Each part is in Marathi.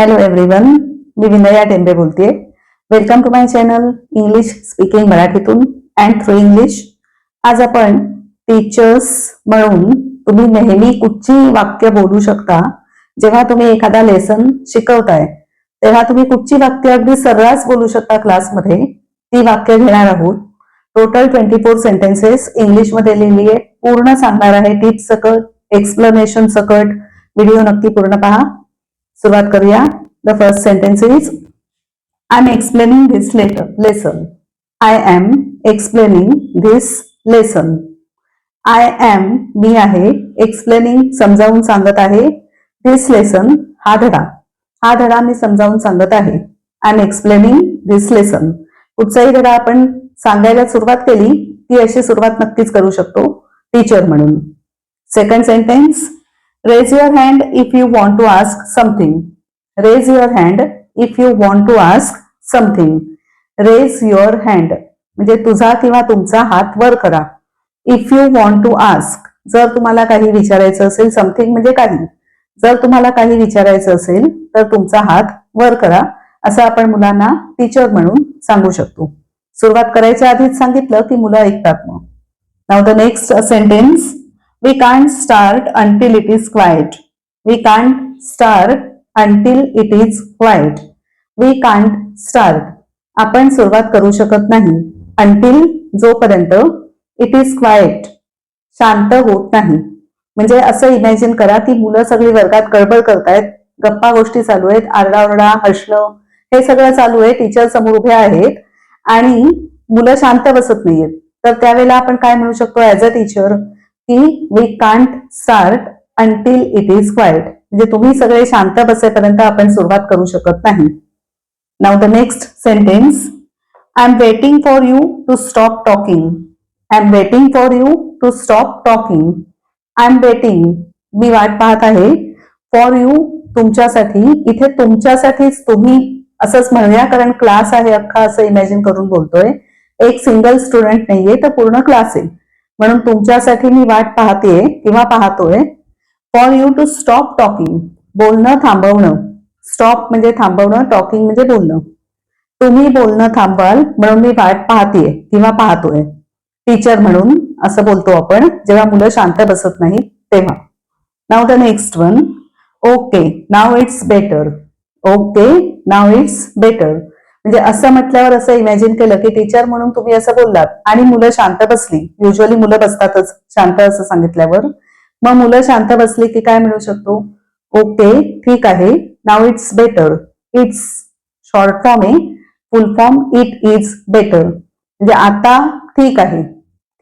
हॅलो एव्हरीवन मी विनया टेंबे बोलते welcome to my channel English speaking मराठीतून अँड थ्रू इंग्लिश आज आपण टीचर्स म्हणून तुम्ही नेहमी कुठची वाक्य बोलू शकता? जेव्हा तुम्ही एखादा लेसन शिकवताय तेव्हा तुम्ही कुठची वाक्य अगदी सर्रास बोलू शकता क्लासमध्ये ती वाक्य घेणार आहोत. टोटल ट्वेंटी फोर सेंटेन्सेस इंग्लिशमध्ये लिहिली आहे पूर्ण सांगणार आहे टिप्स सकट एक्सप्लेनेशन सकट. व्हिडिओ नक्की पूर्ण पहा. सुरुवात करूया. The first sentence is I am explaining this letter lesson I am explaining this lesson I am मी आहे एक्सप्लेनिंग समजावून सांगत आहे. धिस लेसन हा धडा. हा धडा मी समजावून सांगत आहे. I am explaining this lesson कुठचाही धडा आपण सांगायला सुरुवात केली ती अशी सुरुवात नक्कीच करू शकतो टीचर म्हणून. Second sentence raise your hand if you want to ask something raise your hand if you want to ask something raise your hand म्हणजे तुझा किंवा तुमचा हात वर करा. If you want to ask जर तुम्हाला काही विचारायचं असेल समथिंग म्हणजे काही. जर तुम्हाला काही विचारायचं असेल तर तुमचा हात वर करा. असं आपण मुलांना टीचर म्हणून सांगू शकतो. सुरुवात करायच्या आधीच सांगितलं की मुलं ऐकतात मग. Now the next sentence we can't start until it is quiet we can't start until it is quiet we can't start आपण सुरुवात करू शकत नाही. अंटिल जोपर्यंत इट इज क्वाइट शांत होत नाही. म्हणजे असं इमॅजिन करा की मुलं सगळी वर्गात गडबड करतायत. गप्पा गोष्टी चालू आहेत. आरडाओरडा हसणं हे सगळं चालू आहे. टीचर समोर उभ्या आहेत. आणि मुलं शांत बसत नाहीयेत. तर त्यावेळेला आपण काय म्हणू शकतो? ऍज अ टीचर की we can't start until it is quiet म्हणजे तुम्ही सगळे शांत बसेपर्यंत आपण सुरुवात करू शकत नाही. Now the next sentence I am waiting for you to stop talking I am waiting for you to stop talking I am waiting मी वाट पाहत आहे. फॉर यू तुमच्यासाठी इथे तुमच्यासाठीच तुम्ही असंच म्हणूया कारण क्लास आहे अख्खा असं इमॅजिन करून बोलतोय. एक सिंगल स्टुडंट नाहीये तर पूर्ण क्लास आहे. म्हणून तुमच्यासाठी मी वाट पाहतेय किंवा पाहतोय. For you to stop talking बोलणं थांबवणं. स्टॉप म्हणजे थांबवणं टॉकिंग म्हणजे बोलणं. तुम्ही बोलणं थांबवाल म्हणून मी वाट पाहतेय किंवा पाहतोय. टीचर म्हणून असं बोलतो आपण जेव्हा मुलं शांत बसत नाहीत तेव्हा. Now the next one okay now it's better okay now it's better म्हणजे असं म्हटल्यावर असं इमॅजिन केलं की टीचर म्हणून तुम्ही असं बोललात. आणि मुलं शांत बसली. युजली मुलं बसतातच शांत असं सांगितल्यावर. मग मुलं शांत बसली की काय मिळू शकतो? ओके ठीक आहे. Now it's better it's short form आहे full form it is better म्हणजे आता ठीक आहे.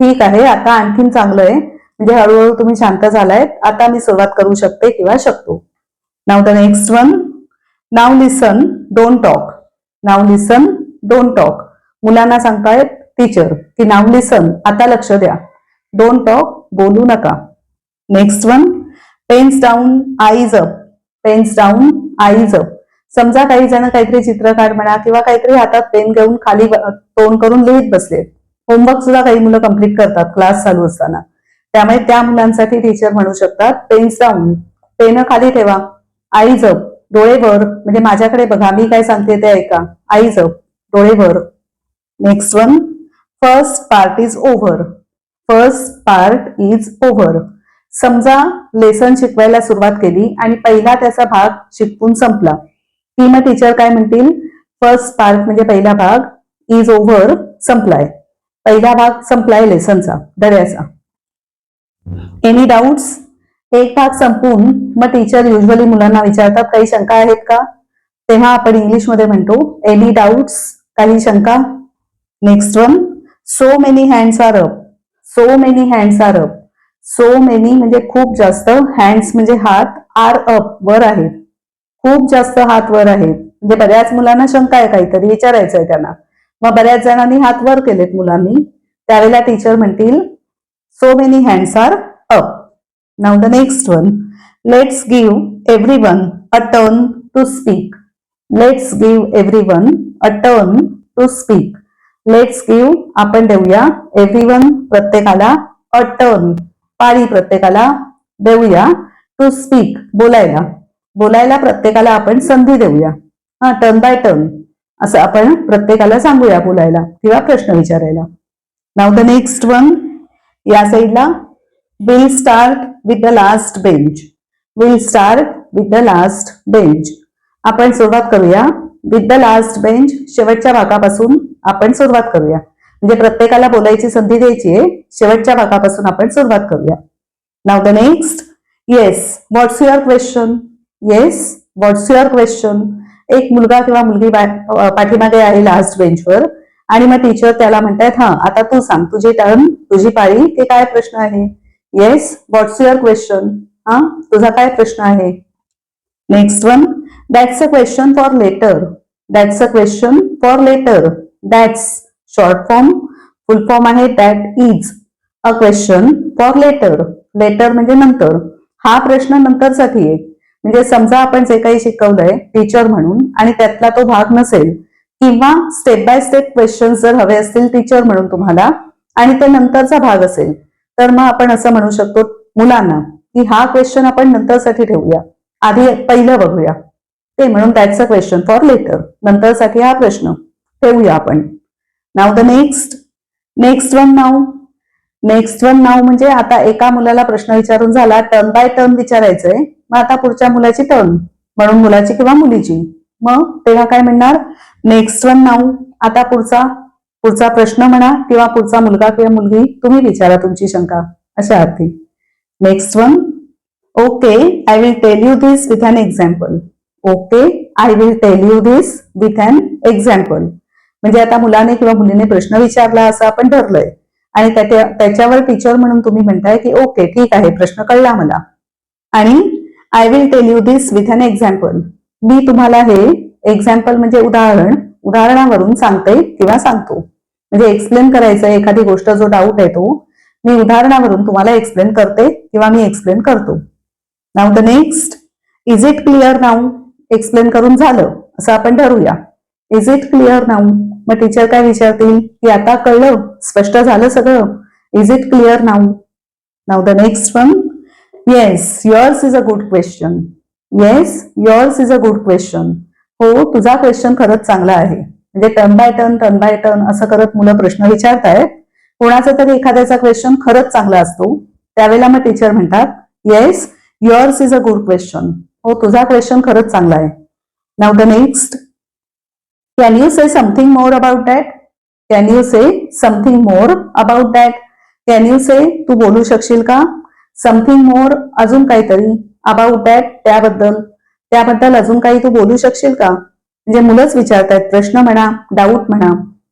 ठीक आहे. आता आणखीन चांगलं आहे. म्हणजे हळूहळू तुम्ही शांत झालाय. आता मी सुरुवात करू शकते किंवा शकतो. Now the next one now listen don't talk now listen don't talk मुलांना सांगतायत टीचर की नाव लिसन आता लक्ष द्या. डोंट टॉक बोलू नका. Next one pens down eyes up pens down eyes up समजा काही जण काहीतरी चित्रकार म्हणा किंवा काहीतरी हातात पेन घेऊन खाली तोंड करून लिहित बसले होमवर्क सुद्धा काही मुलं कंप्लीट करतात क्लास चालू असताना. त्यामुळे त्या मुलांसाठी टीचर म्हणू शकतात पेन्स डाऊन पेन खाली ठेवा. आईज अप डोळेवर म्हणजे माझ्याकडे बघा मी काय सांगते ते ऐका. Eyes up डोळेवर. Next one first part is over first part is over समजा लेसन शिकवायला सुरुवात केली आणि पहिला त्याचा भाग शिकवून संपला. ती मग टीचर काय म्हणतील? फर्स्ट पार्ट म्हणजे पहिला भाग इज ओव्हर संपलाय. पहिला भाग संपलाय लेसनचा धड्याचा एनी डाऊट्स एक भाग संपून मग टीचर युजली मुलांना विचारतात काही शंका आहेत का? तेव्हा आपण इंग्लिशमध्ये म्हणतो एनी डाऊट्स काही शंका? Next one so many hands are up so many hands are up so many म्हणजे खूप जास्त हँड्स म्हणजे हात आर अप वर आहेत. खूप जास्त हात वर आहेत. म्हणजे बऱ्याच मुलांना शंका आहे काहीतरी विचारायचं आहे त्यांना. मग बऱ्याच जणांनी हात वर केलेत मुलांनी. त्यावेळेला टीचर म्हणतील so many hands are Now the next one. Let's give everyone a turn to speak. Let's give everyone a turn to speak. Let's give आपण देऊया everyone प्रत्येकाला a turn. पाळी प्रत्येकाला देऊया to speak. बोलायला. बोलायला प्रत्येकाला आपण संधी देऊया. हा टर्न बाय टर्न असं आपण प्रत्येकाला सांगूया बोलायला किंवा प्रश्न विचारायला. नाव द नेक्स्ट वन या साईडला we'll start with the last bench we'll start with the last bench आपण सुरुवात करूया. विथ द लास्ट बेंच शेवटच्या भागापासून आपण सुरुवात करूया. म्हणजे प्रत्येकाला बोलायची संधी द्यायची आहे. शेवटच्या भागापासून आपण सुरुवात करूया. Now the next yes what's your question yes what's your question एक मुलगा किंवा मुलगी पाठीमागे आहे लास्ट बेंचवर आणि मग टीचर त्याला म्हणतायत हा आता तू सांग तुझी टर्न तुझी पाळी ते काय प्रश्न आहे? येस व्हॉट्स युअर क्वेश्चन हा तुझा काय प्रश्न आहे? Next one that's a question for later that's a question for later that's short form full form आहे that is a question for later later म्हणजे नंतर. हा प्रश्न नंतरसाठी आहे. म्हणजे समजा आपण जे काही शिकवलंय टीचर म्हणून आणि त्यातला तो भाग नसेल किंवा स्टेप बाय स्टेप क्वेश्चन जर हवे असतील टीचर म्हणून तुम्हाला आणि ते नंतरचा भाग असेल तर मग आपण असं म्हणू शकतो मुलांना की हा क्वेश्चन आपण नंतरसाठी ठेवूया. आधी पहिलं बघूया. ते म्हणून that's a question for later नंतरसाठी हा प्रश्न ठेवूया आपण. Now the next next one now next one now म्हणजे आता एका मुलाला प्रश्न विचारून झाला टर्न बाय टर्न विचारायचंय. मग आता पुढच्या मुलाची टर्न म्हणून मुलाची किंवा मुलीची. मग तेव्हा काय म्हणणार? नेक्स्ट वन नाव आता पुढचा. पुढचा प्रश्न म्हणा किंवा पुढचा मुलगा किंवा मुलगी तुम्ही विचारा तुमची शंका. अशा अर्थी. Next one okay I will tell you this with an example okay I will tell you this with an example म्हणजे आता मुलाने किंवा मुलीने प्रश्न विचारला असं आपण ठरलंय. आणि त्याच्यावर टीचर म्हणून तुम्ही म्हणताय की ओके ठीक आहे प्रश्न कळला मला. आणि I will tell you this with an example मी तुम्हाला हे एक्झाम्पल म्हणजे उदाहरण उदाहरणावरून सांगते किंवा सांगतो. म्हणजे एक्सप्लेन करायचं एखादी गोष्ट जो डाऊट आहे तो मी उदाहरणावरून तुम्हाला एक्सप्लेन करते किंवा मी एक्सप्लेन करतो. Now the next is it clear now explain करून झालं असं आपण ठरवूया. इज इट क्लिअर नाऊ मग टीचर काय विचारतील? की आता कळलं स्पष्ट झालं सगळं. Is it clear now now the next one yes yours is a good question yes yours is a good question हो तुझा क्वेश्चन खरंच चांगला आहे. म्हणजे turn by turn turn by turn असं करत मुलं प्रश्न विचारतायत. कोणाचा तरी एखाद्याचा क्वेश्चन खरंच चांगला असतो. त्यावेळेला मग टीचर म्हणतात yes yours is a good question हो तुझा क्वेश्चन खरंच चांगला आहे. Now the next can you say something more about that can you say something more about that can you say तू बोलू शकशील का? समथिंग मोर अजून काहीतरी अबाउट दॅट त्याबद्दल त्याबद्दल अजून काही तू बोलू शकशील का? म्हणजे मुलंच विचारतायत प्रश्न म्हणा डाऊट म्हणा.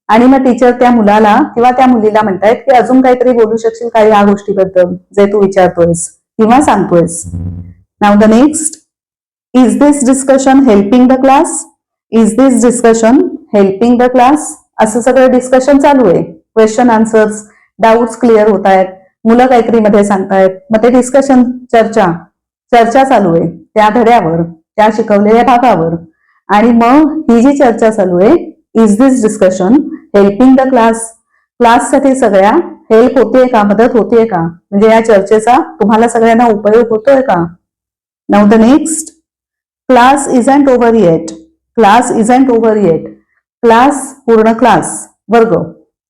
आणि मग टीचर त्या मुलाला किंवा त्या मुलीला म्हणतायत की अजून काहीतरी बोलू शकशील का या गोष्टीबद्दल? जे तू विचारतोयस किंवा सांगतोयस. Now the next is this discussion helping the class is this discussion helping the class असं सगळं डिस्कशन चालू आहे. क्वेश्चन आन्सर्स डाऊट्स क्लिअर होत आहेत मुलं काहीतरी मध्ये सांगतायत. मग ते डिस्कशन चर्चा चर्चा चालू आहे. त्या धड्यावर. त्या शिकवलेल्या भागावर. आणि मग ही जी चर्चा चालू आहे is this discussion helping the class क्लाससाठी सगळ्या हेल्प होतीये का? मदत होतीये का? म्हणजे या चर्चेचा तुम्हाला सगळ्यांना उपयोग होतोय का? Now the next class isn't over yet class isn't over yet class पूर्ण क्लास वर्ग.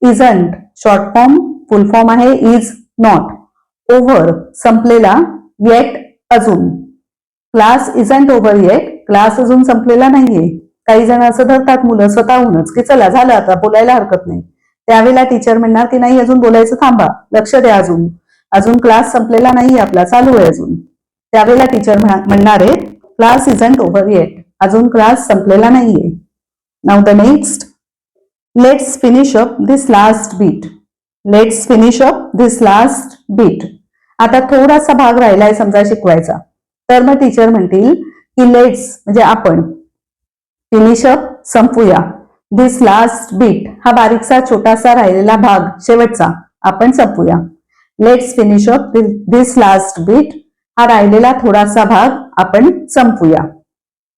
Isn't short form full form आहे. इज नॉट ओव्हर संपलेला येट अजून. Class isn't over yet class अजून संपलेला नाहीये. काही जण असं धरतात मुलं स्वतःहूनच की चला झालं आता बोलायला हरकत नाही. त्यावेळेला टीचर म्हणणार की नाही अजून बोलायचं थांबा लक्ष द्या अजून. अजून क्लास संपलेला नाही आपला चालू आहे अजून. त्यावेळेला टीचर म्हणणार आहे क्लास इजंट ओव्हर येट अजून क्लास संपलेला नाहीये. Now the next let's finish up this last bit let's finish up this last bit आता थोडासा भाग राहिलाय समजा शिकवायचा. तर मग टीचर म्हणतील की लेट्स म्हणजे आपण. फिनिशअप संपूया. दिस लास्ट बीट हा बारीकसा छोटासा राहिलेला भाग शेवटचा आपण संपूया. Let's finish up this last bit हा राहिलेला थोडासा भाग आपण संपूया.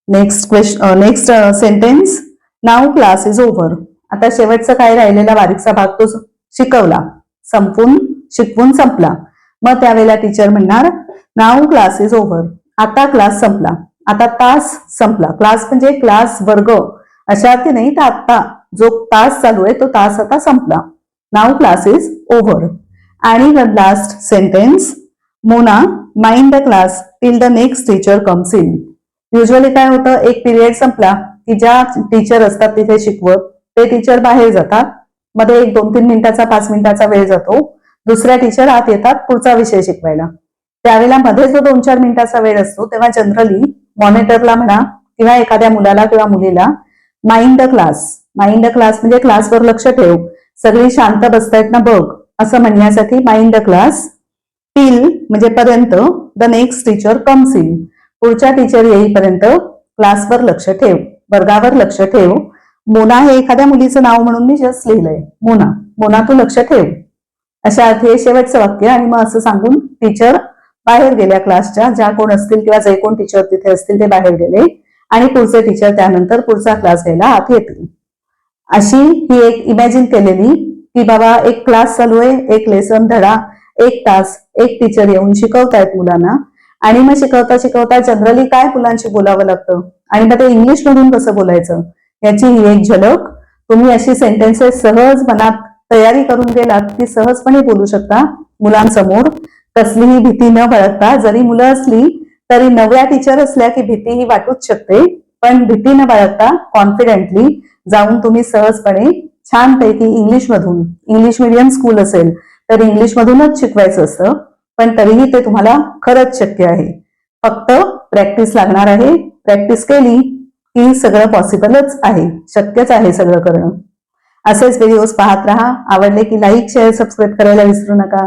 Next question next sentence now class is over आता शेवटचा काय राहिलेला बारीकसा भाग तो शिकवला. संपून शिकवून संपला. मग त्यावेळेला टीचर म्हणणार नाव क्लास इज ओव्हर आता क्लास संपला. आता तास संपला. क्लास म्हणजे क्लास वर्ग. अशा अर्थी नाही तर आता जो तास चालू आहे तो तास आता संपला. नाव क्लास इज ओव्हर आणि the last sentence Mona mind the class till the next teacher comes in usually काय होतं? एक पिरियड संपला की ज्या टीचर असतात तिथे शिकवत ते टीचर बाहेर जातात. मध्ये एक दोन तीन मिनिटाचा पाच मिनिटाचा वेळ जातो. दुसऱ्या टीचर आत येतात पुढचा विषय शिकवायला. त्यावेळेला मध्ये जो दोन चार मिनिटाचा वेळ असतो तेव्हा जनरली मॉनिटरला म्हणा किंवा एखाद्या मुलाला किंवा मुलीला mind the class mind the class म्हणजे क्लासवर लक्ष ठेव. सगळी शांत बसतायत ना बघ असं म्हणण्यासाठी माइंड द क्लास टिल म्हणजे पर्यंत the next teacher comes in पुढच्या टीचर येईपर्यंत क्लासवर लक्ष ठेव. वर्गावर लक्ष ठेव. मोना हे एखाद्या मुलीचं नाव म्हणून मी जस्ट लिहिलंय. मोना. मोना तू लक्ष ठेव. अशा अर्थी हे शेवटचं वाक्य आणि मग असं सांगून टीचर बाहेर गेल्या क्लासच्या ज्या कोण असतील किंवा जे कोण टीचर तिथे असतील ते बाहेर गेले. आणि पुढचे टीचर त्यानंतर पुढचा क्लास घ्यायला आत येतील. अशी ही एक इमॅजिन केलेली की बाबा एक क्लास चालू आहे एक लेसन धडा एक तास एक टीचर येऊन शिकवतायत मुलांना. आणि मग शिकवता शिकवता जनरली काय मुलांशी बोलावं लागतं? आणि मग ते इंग्लिश मधून कसं बोलायचं? याची ही एक झलक. तुम्ही अशी सेंटेन्सेस सहज मनात तयारी करून गेलात की सहजपणे बोलू शकता मुलांसमोर. कसलीही भीती न बाळगता जरी मुलं असली तरी नव्या टीचर असल्या की भीती ही वाटूच शकते. पण भीती न बाळगता कॉन्फिडेंटली जाऊन तुम्ही सहजपणे छानपैकी इंग्लिश मधून इंग्लिश मिडियम स्कूल असेल तर इंग्लिश मधूनच शिकवायचं असतं. पण तरीही ते तुम्हाला खरंच शक्य आहे. फक्त प्रॅक्टिस लागणार आहे. प्रॅक्टिस केली की सगळं पॉसिबलच आहे. शक्यच आहे सगळं करणं. असेच व्हिडिओज पाहत राहा. आवडले की लाईक शेअर सबस्क्राईब करायला विसरू नका.